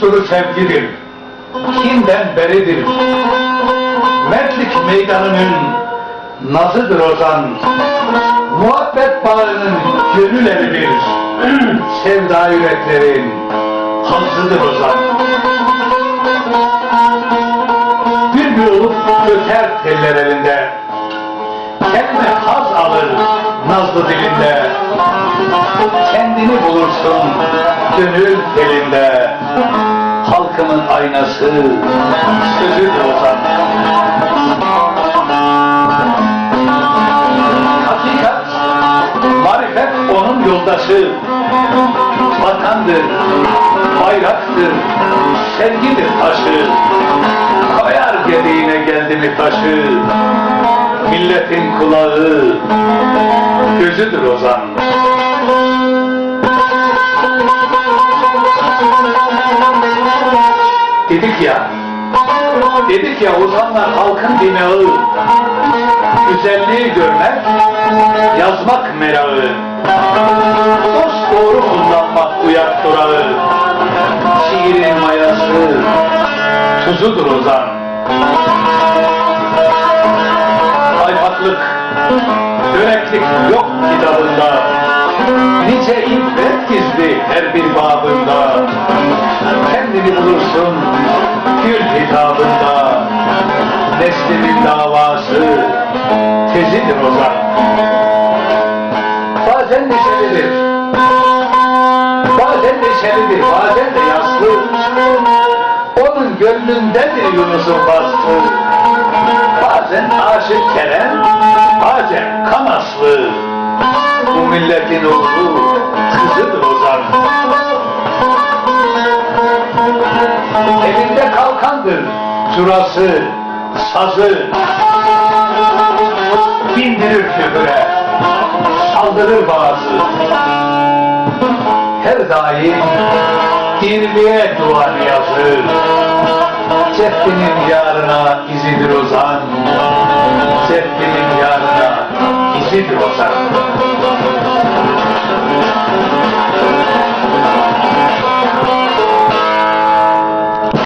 duru sevgidir. Kinden beridir. Mertlik meydanının nazıdır ozan. Muhabbet bağının gönül evidir. Sevda yüreklerin hazzıdır ozan. Bülbül olup öter teller elinde. Kendine haz alır nazlı dilinde. Kendini bulursun gönül telinde. Halkımın aynası sözüdür ozan. Hakikat, marifet onun yoldaşı. Vatandır, bayraktır, sevgidir taşı. Koyar gediğine geldi mi taşı. Milletin kulağı, gözüdür ozan. Dedik ya, dedik ya ozanlar halkın dinağı. Güzelliği görmek, yazmak merağı. Dost doğru kullanmak uyak durağı. Şiirin mayası, tuzudur ozan. Sayfaklık, döneklik yok kitabında. Nice ibret gizli her bir babında. Kendini bulursun. Neslinin davası tezidir ozan. Bazen neşelidir, bazen neşelidir, bazen de yaslı. Onun gönlündedir Yunus'un faslı. Bazen aşık Kerem, bazen kan aslı. Bu milletin oğlu kızıdır ozan. Elinde kalkandır curası, sazı. Bindirir küfüre, saldırır bazı. Her daim dirliğe duvar yazır. Ceddinin yarına izidir ozan. Ceddinin yarına izidir ozan.